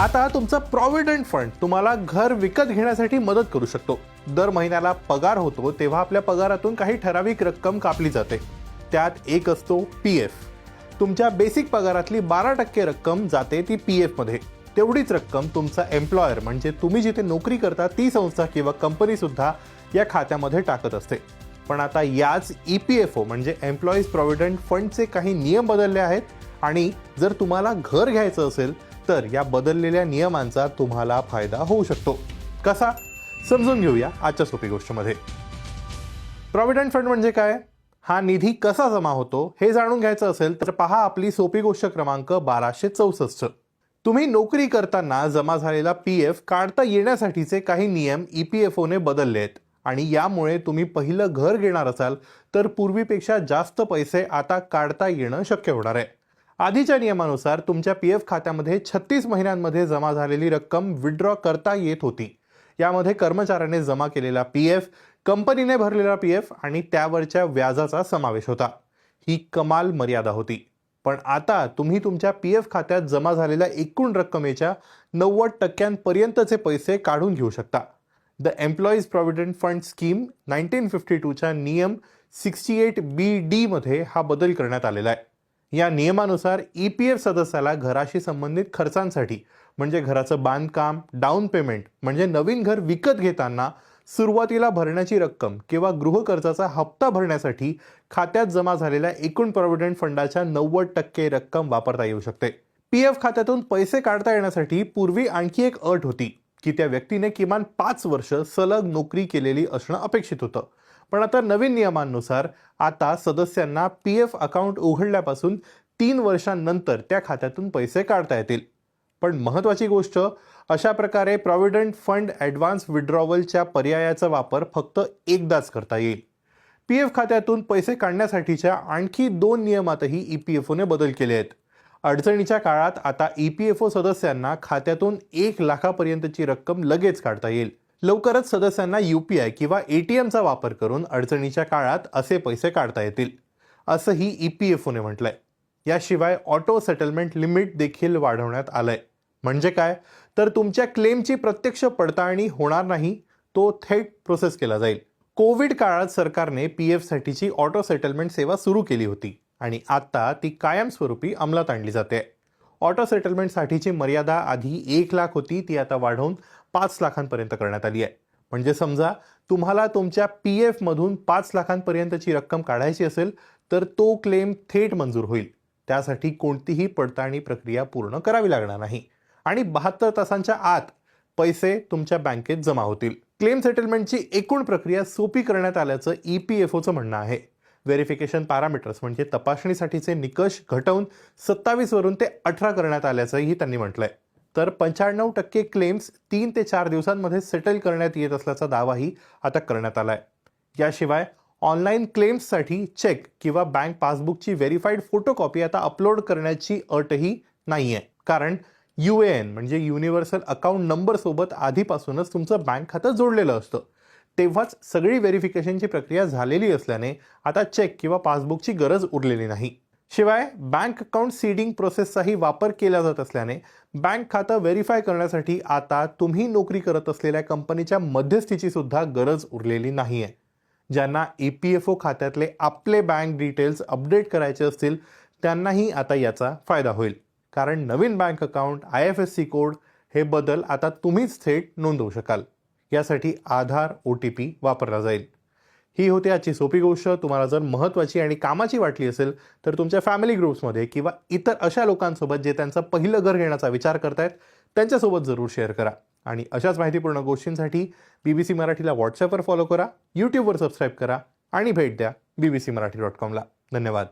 आता तुमचा provident fund तुम्हाला घर विकत घेण्यासाठी मदत करू शकतो. दर महिन्याला पगार होतो तेव्हा आपल्या पगारातून काही ठराविक रक्कम कापली जाते. त्यात एक असतो पी एफ तुमच्या बेसिक पगारातली बारा टक्के रक्कम जाते ती पी एफमध्ये तेवढीच रक्कम तुमचा एम्प्लॉयर म्हणजे तुम्ही जिथे नोकरी करता ती संस्था किंवा कंपनीसुद्धा या खात्यामध्ये टाकत असते. पण आता याच ई पी एफ ओ म्हणजे एम्प्लॉईज प्रॉव्हिडंट फंडचे काही नियम बदलले आहेत. आणि जर तुम्हाला घर घ्यायचं असेल तर या बदललेल्या नियमांचा तुम्हाला फायदा होऊ शकतो. कसा? समजून घेऊया आजच्या सोपी गोष्टमध्ये. प्रॉव्हिडंट फंड म्हणजे काय? हा निधी कसा जमा होतो हे जाणून घ्यायचं असेल तर पहा आपली सोपी गोष्ट क्रमांक बाराशे चौसष्ट. तुम्ही नोकरी करताना जमा झालेला पी एफ काढता येण्यासाठीचे काही नियम ई पी एफ ओने बदलले आहेत. आणि यामुळे तुम्ही पहिलं घर घेणार असाल तर पूर्वीपेक्षा जास्त पैसे आता काढता येणं शक्य होणार आहे. आधीच्या नियमानुसार तुमच्या पी एफ खात्यामध्ये छत्तीस महिन्यांमध्ये जमा झालेली रक्कम विड्रॉ करता येत होती. यामध्ये कर्मचाऱ्याने जमा केलेला पी एफ कंपनीने भरलेला पी एफ आणि त्यावरच्या व्याजाचा समावेश होता. ही कमाल मर्यादा होती. पण आता तुम्ही तुमच्या पी एफ खात्यात जमा झालेल्या एकूण रक्कमेच्या नव्वद टक्क्यांपर्यंतचे पैसे काढून घेऊ शकता. The employees provident fund scheme nineteen fifty टूच्या नियम सिक्स्टी एट बी डीमध्ये हा बदल करण्यात आलेला आहे. या नियमानुसार ई पी एफ सदस्याला घराशी संबंधित खर्चांसाठी म्हणजे घराचं बांधकाम डाऊन पेमेंट म्हणजे नवीन घर विकत घेताना सुरुवातीला भरण्याची रक्कम किंवा गृहकर्जाचा हप्ता भरण्यासाठी खात्यात जमा झालेल्या एकूण प्रॉव्हिडंट फंडाच्या नव्वद टक्के रक्कम वापरता येऊ शकते. पी एफ खात्यातून पैसे काढता येण्यासाठी पूर्वी आणखी एक अट होती की त्या व्यक्तीने किमान पाच वर्ष सलग नोकरी केलेली असणं अपेक्षित होतं. पण आता नवीन नियमांनुसार आता सदस्यांना पी एफ अकाउंट उघडल्यापासून तीन वर्षांनंतर त्या खात्यातून पैसे काढता येतील. पण महत्त्वाची गोष्ट अशा प्रकारे प्रॉव्हिडंट फंड ॲडव्हान्स विड्रॉवलच्या पर्यायाचा वापर फक्त एकदाच करता येईल. पी एफ खात्यातून पैसे काढण्यासाठीच्या आणखी दोन नियमातही ई पी एफ ओने बदल केले आहेत. अडचणीच्या काळात आता ई पी एफ ओ सदस्यांना खात्यातून एक लाखापर्यंतची रक्कम लगेच काढता येईल. लवकरच सदस्यांना यू पी आय किंवा ए टी एमचा वापर करून अडचणीच्या काळात असे पैसे काढता येतील असंही ई पी एफ ओने म्हटलंय. याशिवाय ऑटो सेटलमेंट लिमिट देखील वाढवण्यात आलंय. म्हणजे काय? तर तुमच्या क्लेमची प्रत्यक्ष पडताळणी होणार नाही तो थेट प्रोसेस केला जाईल. कोविड काळात सरकारने पी एफसाठीची ऑटो सेटलमेंट सेवा सुरू केली होती आणि आता ती कायमस्वरूपी अंमलात आणली जाते. ऑटो सेटलमेंटसाठीची मर्यादा आधी एक लाख होती ती आता वाढवून पाच लाखांपर्यंत करण्यात आली आहे. म्हणजे समजा तुम्हाला तुमच्या पी एफमधून पाच लाखांपर्यंतची रक्कम काढायची असेल तर तो क्लेम थेट मंजूर होईल. त्यासाठी कोणतीही पडताळणी प्रक्रिया पूर्ण करावी लागणार नाही. आणि बहात्तर तासांच्या आत पैसे तुमच्या बँकेत जमा होतील. क्लेम सेटलमेंटची एकूण प्रक्रिया सोपी करण्यात आल्याचं ई पी एफ ओचं म्हणणं आहे. व्हेरिफिकेशन पॅरामीटर्स म्हणजे तपासणीसाठीचे निकष घटवून सत्तावीसवरून ते अठरा करण्यात आल्याचंही त्यांनी म्हटलं आहे तर पंच्याण्णव टक्के क्लेम्स तीन ते चार दिवसांमध्ये सेटल करण्यात येत असल्याचा दावाही आता करण्यात आला आहे याशिवाय ऑनलाईन क्लेम्ससाठी चेक किंवा बँक पासबुकची व्हेरीफाईड फोटोकॉपी आता अपलोड करण्याची अटही नाही आहे कारण यू ए एन म्हणजे युनिव्हर्सल अकाउंट नंबरसोबत आधीपासूनच तुमचं बँक खातं जोडलेलं असतं. तेव्हाच सगळी व्हेरिफिकेशनची प्रक्रिया झालेली असल्याने आता चेक किंवा पासबुकची गरज उरलेली नाही. शिवाय बँक अकाउंट सीडिंग प्रोसेसचाही वापर केला जात असल्याने बँक खातं व्हेरीफाय करण्यासाठी आता तुम्ही नोकरी करत असलेल्या कंपनीच्या मध्यस्थीची सुद्धा गरज उरलेली नाही आहे ज्यांना ई पी एफ ओ खात्यातले आपले बँक डिटेल्स अपडेट करायचे असतील त्यांनाही आता याचा फायदा होईल. कारण नवीन bank account I F S C code हे बदल आता तुम्हीच थेट नोंदवू शकाल. यासाठी आधार ओ टी पी वापरला जाईल. ही होती आजची सोपी गोष्ट. तुम्हाला जर महत्त्वाची आणि कामाची वाटली असेल तर तुमच्या फॅमिली ग्रुप्समध्ये किंवा इतर अशा लोकांसोबत जे त्यांचं पहिलं घर घेण्याचा विचार करतायत त्यांच्यासोबत जरूर शेअर करा. आणि अशाच माहितीपूर्ण गोष्टींसाठी बी बी सी मराठीला व्हॉट्सॲपवर फॉलो करा यूट्यूबवर सबस्क्राईब करा आणि भेट द्या B B C Marathi dot कॉमला धन्यवाद.